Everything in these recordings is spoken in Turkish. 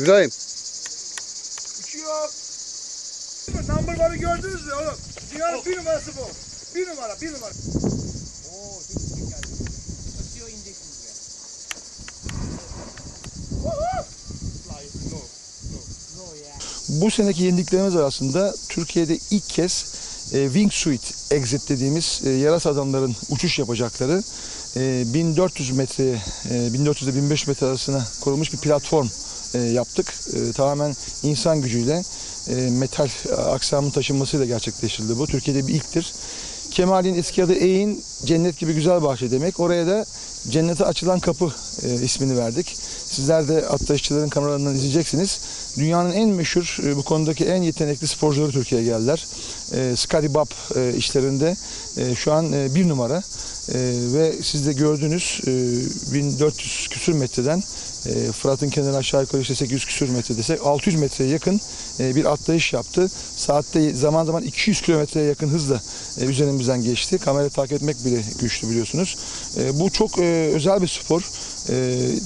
İbrahim. Uçuyor. Number one'ı gördünüz mü oğlum? Dünyanın bir numarası bu. Bir numara, bir numara. Bu seneki yeniliklerimiz arasında Türkiye'de ilk kez e, wingsuit exit dediğimiz e, yarasa adamların uçuş yapacakları e, 1400 metre, e, 1400 ile 1500 metre arasına kurulmuş bir platform e, yaptık. E, tamamen insan gücüyle e, metal aksamın taşınmasıyla gerçekleştirildi bu. Türkiye'de bir ilktir. Kemal'in eski adı Eğin, cennet gibi güzel bahçe demek. Oraya da cennete açılan kapı e, ismini verdik. Sizler de atlayışçıların kameralarından izleyeceksiniz. Dünyanın en meşhur, e, bu konudaki en yetenekli sporcuları Türkiye'ye geldiler. E, Scotty e, işlerinde e, şu an e, bir numara. E, ve siz de gördünüz e, 1400 küsür metreden e, Fırat'ın kenarı aşağı yukarı işte 800 küsür metre desek 600 metreye yakın e, bir atlayış yaptı. Saatte zaman zaman 200 kilometreye yakın hızla e, üzerimizden geçti. Kamerayı takip etmek bile güçlü biliyorsunuz. E, bu çok e, özel bir spor. E,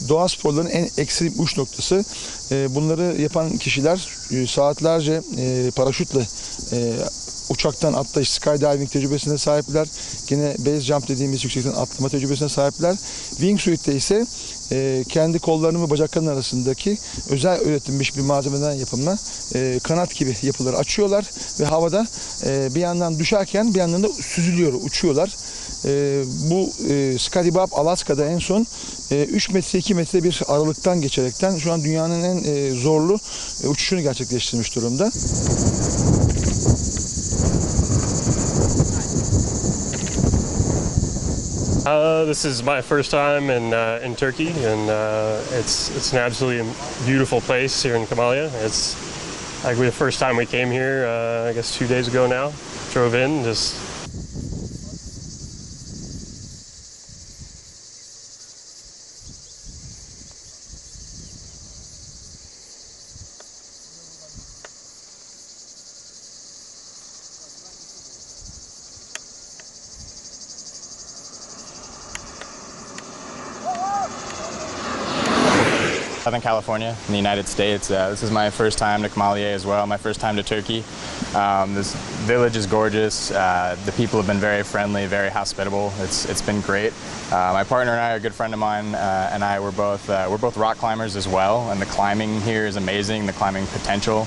doğa sporlarının en ekstrem uç noktası. E, bunları yapan kişiler e, saatlerce e, paraşütle e, uçaktan atlayış, skydiving tecrübesine sahipler. Yine base jump dediğimiz yüksekten atlama tecrübesine sahipler. Wingsuit'te ise e, kendi kollarının ve bacaklarının arasındaki özel üretilmiş bir malzemeden yapımla e, kanat gibi yapıları açıyorlar ve havada e, bir yandan düşerken bir yandan da süzülüyor, uçuyorlar. E, bu e, Bob Alaska'da en son e, 3 metre 2 metre bir aralıktan geçerekten şu an dünyanın en e, zorlu e, uçuşunu gerçekleştirmiş durumda. Uh, this is my first time in uh, in Turkey, and uh, it's it's an absolutely beautiful place here in Kamalia. It's like the first time we came here, uh, I guess two days ago now. Drove in, just Southern California in the United States. Uh, this is my first time to Kamaliye as well, my first time to Turkey. Um, this village is gorgeous. Uh, the people have been very friendly, very hospitable. It's, it's been great. Uh, my partner and I, a good friend of mine, uh, and I, we're both, uh, we're both rock climbers as well, and the climbing here is amazing, the climbing potential.